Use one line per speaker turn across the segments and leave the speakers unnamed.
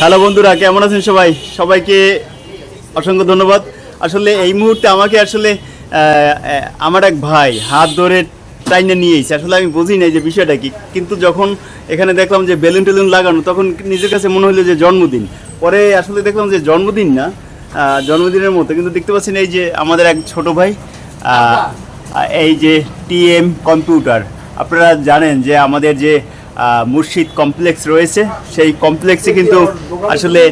Hello বন্ধুরা, কেমন আছেন সবাই? সবাইকে অসংখ্য ধন্যবাদ। আসলে এই মুহূর্তে আমাকে আসলে আমার এক ভাই হাত ধরে টাইনে নিয়ে এসেছে। আসলে আমি বুঝি নাই যে বিষয়টা কি। কিন্তু যখন এখানে দেখলাম যে বেলুন টেলুন লাগানো, তখন নিজের কাছে মনে হলো যে জন্মদিন। পরে আসলে দেখলাম যে জন্মদিন না জন্মদিনের মতো। কিন্তু দেখতে পাচ্ছেন এই যে আমাদের এক ছোট ভাই এই যে টিএম কম্পিউটার। আপনারা জানেন যে আমাদের যে মুর্শিদ কমপ্লেক্স রয়েছে। সেই কমপ্লেক্সে কিন্তু আসলে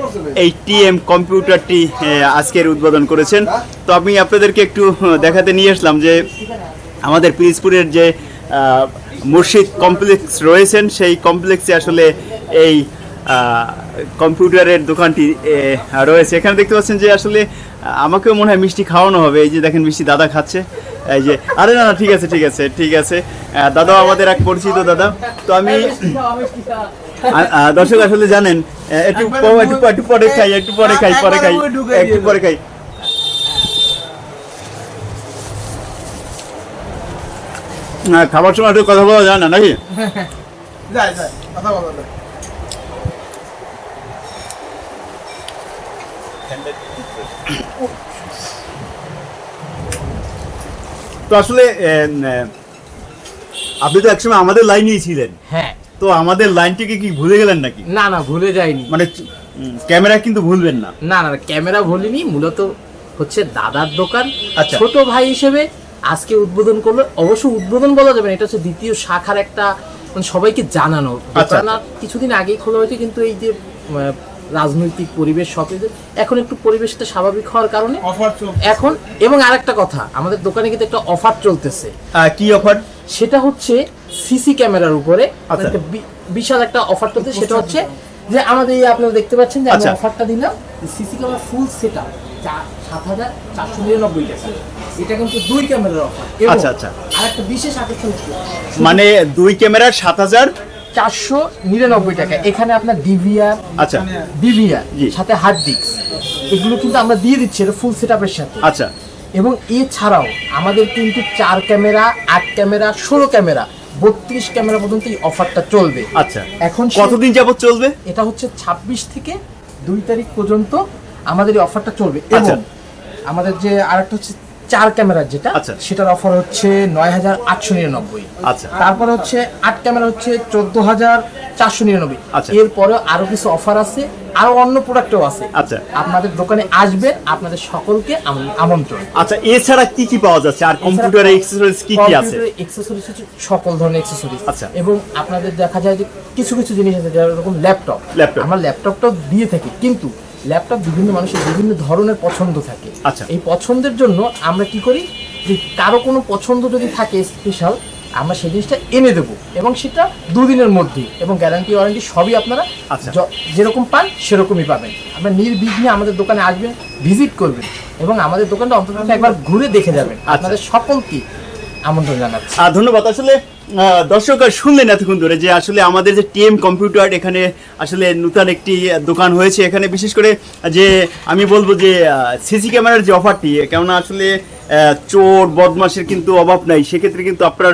এই টিএম কম্পিউটারটি আজকের উদ্বোধন করেছেন। তো আমি আপনাদেরকে একটু দেখাতে নিয়ে আসলাম যে আমাদের পিরিজপুরের যে মুর্শিদ কমপ্লেক্স রয়েছেন, সেই কমপ্লেক্সে আসলে এই কম্পিউটারের দোকানটি রয়েছে। এখানে দেখতে পাচ্ছেন যে আসলে আমাকেও মনে হয় মিষ্টি খাওয়ানো হবে। এই যে দেখেন মিষ্টি দাদা খাচ্ছে। এই যে আরে না না ঠিক আছে ঠিক আছে ঠিক আছে। দাদাও আমাদের এক পরিচিত দাদা। তো আমি দর্শক আসলে জানেন একটু একটু একটু পরে খাই একটু পরে খাই পরে খাই একটু পরে খাই। না, খাবার সময় একটু কথা বলা যায় না নাকি?
যায় যায় কথা বলা যায়
তো আসলে আপনি তো একসময় আমাদের লাইনেই ছিলেন।
হ্যাঁ।
তো আমাদের লাইনটিকে কি ভুলে গেলেন নাকি?
না না ভুলে যাইনি।
মানে ক্যামেরা কিন্তু ভুলবেন না।
না না ক্যামেরা ভুলিনি মূলত হচ্ছে দাদার দোকান।
আচ্ছা।
ছোট ভাই হিসেবে আজকে উদ্বোধন করল। অবশ্য উদ্বোধন বলা যাবে না এটা হচ্ছে দ্বিতীয় শাখার একটা মানে সবাইকে জানানো।
আচ্ছা।
দোকান আর কিছুদিন আগেই খোলা হয়েছে কিন্তু এই যে রাজনৈতিক পরিবেশ সব এখন একটু পরিবেশটা স্বাভাবিক হওয়ার কারণে
অফার
এখন এবং আরেকটা কথা আমাদের দোকানে কিন্তু একটা অফার চলতেছে
কি অফার
সেটা হচ্ছে সিসি ক্যামেরার উপরে
আচ্ছা।
একটা বিশাল একটা অফার চলছে সেটা হচ্ছে যে আমাদের এই আপনারা দেখতে পাচ্ছেন যে আমি
আচ্ছা।
অফারটা দিলাম CC camera full set up সাত হাজার চারশো নিরানব্বই টাকা এটা কিন্তু দুই ক্যামেরার অফার
আচ্ছা, আচ্ছা।
আর একটা বিশেষ আকর্ষণ
মানে দুই ক্যামেরার সাত হাজার
চারশো নিরানব্বই টাকা। এখানে আপনার ডিভিআর
আচ্ছা।
ডিভিআর। সাথে হার্ড ডিস্ক এগুলো কিন্তু আমরা দিয়ে দিচ্ছি এটা ফুল সেট আপের সাথে।
আচ্ছা।
এবং এছাড়াও আমাদের কিন্তু চার ক্যামেরা আট ক্যামেরা ষোলো ক্যামেরা বত্রিশ ক্যামেরা পর্যন্ত এই অফারটা চলবে।
আচ্ছা।
এখন
কতদিন যাবত চলবে?
এটা হচ্ছে ছাব্বিশ থেকে দুই তারিখ পর্যন্ত আমাদের এই অফারটা চলবে।
আচ্ছা।
এবং আমাদের যে আরেকটা হচ্ছে চার ক্যামেরার যেটা
আচ্ছা।
সেটার অফার হচ্ছে নয় হাজার আটশো নিরানব্বই।
আচ্ছা।
তারপরে হচ্ছে আট ক্যামেরা হচ্ছে চোদ্দ হাজার চারশো নিরানব্বই।
আচ্ছা।
এরপরে আরও কিছু অফার আছে আরও অন্য প্রোডাক্টও আছে।
আচ্ছা।
আপনাদের দোকানে আসবেন আপনাদের সকলকে আম- আমন্ত্রণ।
আচ্ছা এছাড়া কি কি পাওয়া যাচ্ছে? আর কম্পিউটার এক্সেসরিজ কি কি আছে?
accessories হচ্ছে সকল ধরনের অ্যাক্সেসরিজ
আচ্ছা।
এবং আপনাদের দেখা যায় যে কিছু কিছু জিনিস আছে যেরকম ল্যাপটপ
ল্যাপটপ
আমরা ল্যাপটপটাও দিয়ে থাকি কিন্তু ল্যাপটপ বিভিন্ন মানুষের বিভিন্ন ধরনের পছন্দ থাকে
আচ্ছা।
এই পছন্দের জন্য আমরা কি করি যে কারও কোনো পছন্দ যদি থাকে স্পেশাল আমরা সেই জিনিসটা এনে দেবো এবং সেটা দুদিনের মধ্যে এবং গ্যারান্টি ওয়ারেন্টি সবই আপনারা
আচ্ছা।
যেরকম পান সেরকমই পাবেন আপনার নির্বিঘ্নে আমাদের দোকানে আসবেন ভিজিট করবেন এবং আমাদের দোকানটা অন্তত একবার ঘুরে দেখে যাবেন
আচ্ছা।
আপনাদের সকলকে আমন্ত্রণ জানাচ্ছি
ধন্যবাদ আসলে দর্শক আর শুনলেন এতক্ষণ ধরে যে আসলে আমাদের যে টিএম কম্পিউটার এখানে আসলে নতুন একটি দোকান হয়েছে। এখানে বিশেষ করে যে আমি বলব যে সিসি ক্যামেরার যে অফারটি কেননা আসলে চোর বদমাসের কিন্তু অভাব নাই। সেক্ষেত্রে কিন্তু আপনার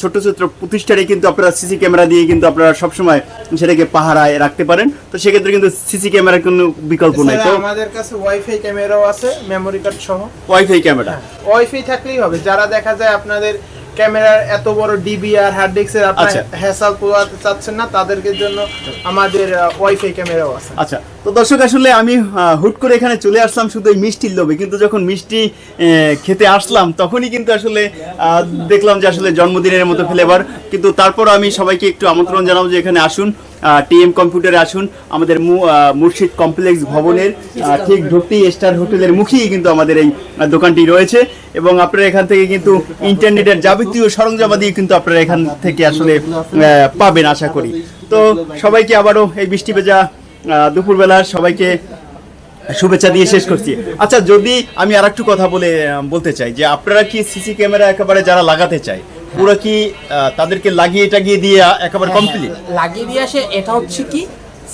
ছোট ছোট প্রতিষ্ঠানে কিন্তু আপনারা সিসি ক্যামেরা দিয়ে কিন্তু আপনারা সবসময় সেটাকে পাহারায় রাখতে পারেন। তো সেক্ষেত্রে কিন্তু সিসি ক্যামেরার কোনো বিকল্প নাই। তো
আমাদের কাছে ওয়াইফাই ক্যামেরাও আছে মেমোরি কার্ড সহ।
Wifi camera.
ওয়াইফাই থাকলেই হবে। যারা দেখা যায় আপনাদের ক্যামেরার এত বড় ডিবিআর হার্ড ডিস্কের এর
আপনি
হ্যাসাল পোয়াতে চাচ্ছেন না তাদেরকে জন্য আমাদের ওয়াইফাই ক্যামেরাও আছে।
আচ্ছা তো দর্শক আসলে আমি হুট করে এখানে চলে আসলাম শুধু এই মিষ্টির লোভে কিন্তু যখন মিষ্টি আহ, খেতে আসলাম তখনই কিন্তু আসলে আহ, দেখলাম যে আসলে জন্মদিনের মতো ফ্লেভার কিন্তু তারপর আমি সবাইকে একটু আমন্ত্রণ জানাব যে এখানে আসুন। টিএম কম্পিউটারে আসুন। আমাদের মুর্শিদ কমপ্লেক্স ভবনের ঠিক ঢুকতেই স্টার হোটেলের মুখেই কিন্তু আমাদের এই দোকানটি রয়েছে। এবং আপনারা এখান থেকে কিন্তু ইন্টারনেটের যাবতীয় সরঞ্জামাদি কিন্তু আপনারা এখান থেকে আসলে পাবেন আশা করি। তো সবাইকে আবারও এই বৃষ্টি ভেজা দুপুরবেলা সবাইকে শুভেচ্ছা দিয়ে শেষ করছি। আচ্ছা যদি আমি আর একটু কথা বলে বলতে চাই যে আপনারা কি সিসি ক্যামেরা একেবারে যারা লাগাতে চায় পুরো কি তাদেরকে লাগিয়ে টাগিয়ে দিয়ে একেবারে কমপ্লিট
লাগিয়ে দিয়ে আসে এটা হচ্ছে কি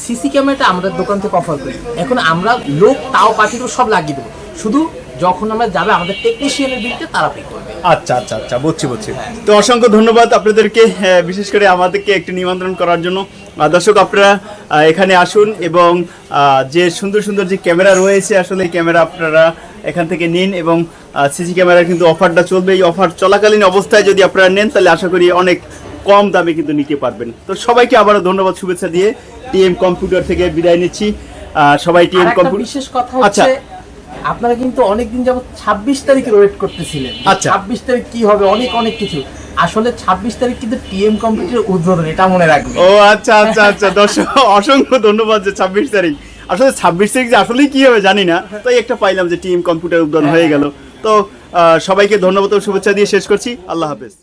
সিসি ক্যামেরাটা আমাদের দোকান থেকে অফার করি। এখন আমরা লোক তাও পাঠিয়ে সব লাগিয়ে দেবো। শুধু যখন আমরা যাবে আমাদের টেকনিশিয়ানের বিলতে তারা পে করবে।
আচ্ছা আচ্ছা আচ্ছা বুঝছি বুঝছি। তো অসংখ্য ধন্যবাদ আপনাদেরকে বিশেষ করে আমাদেরকে একটু নিমন্ত্রণ করার জন্য। দর্শক আপনারা এখানে আসুন এবং যে সুন্দর সুন্দর যে ক্যামেরা রয়েছে আসলে এই ক্যামেরা আপনারা এখান থেকে নিন এবং সিসি ক্যামেরার কিন্তু অফারটা চলবে। এই অফার চলাকালীন অবস্থায় যদি আপনারা নেন তাহলে আশা করি অনেক কম দামে কিন্তু নিতে পারবেন। তো সবাইকে আবারও ধন্যবাদ শুভেচ্ছা দিয়ে টিএম কম্পিউটার থেকে বিদায় নিচ্ছি। সবাই টিএম কম্পিউটার
বিশেষ কথা
আচ্ছা।
হচ্ছে আপনারা কিন্তু অনেকদিন যাবত ছাব্বিশ তারিখের ওয়েট করতেছিলেন।
আচ্ছা।
ছাব্বিশ তারিখ কি হবে অনেক অনেক কিছু। আসলে ছাব্বিশ তারিখ কিন্তু টিএম কম্পিউটার উদ্বোধন এটা মনে রাখবেন।
ও আচ্ছা আচ্ছা আচ্ছা। দর্শক অসংখ্য ধন্যবাদ যে ছাব্বিশ তারিখ। আসলে ছাব্বিশ তারিখ যে আসলেই কি হবে জানি না। তাই একটা পাইলাম যে টিম কম্পিউটার উদ্বোধন হয়ে গেল। তো সবাইকে ধন্যবাদ ও শুভেচ্ছা দিয়ে শেষ করছি। আল্লাহ হাফেজ।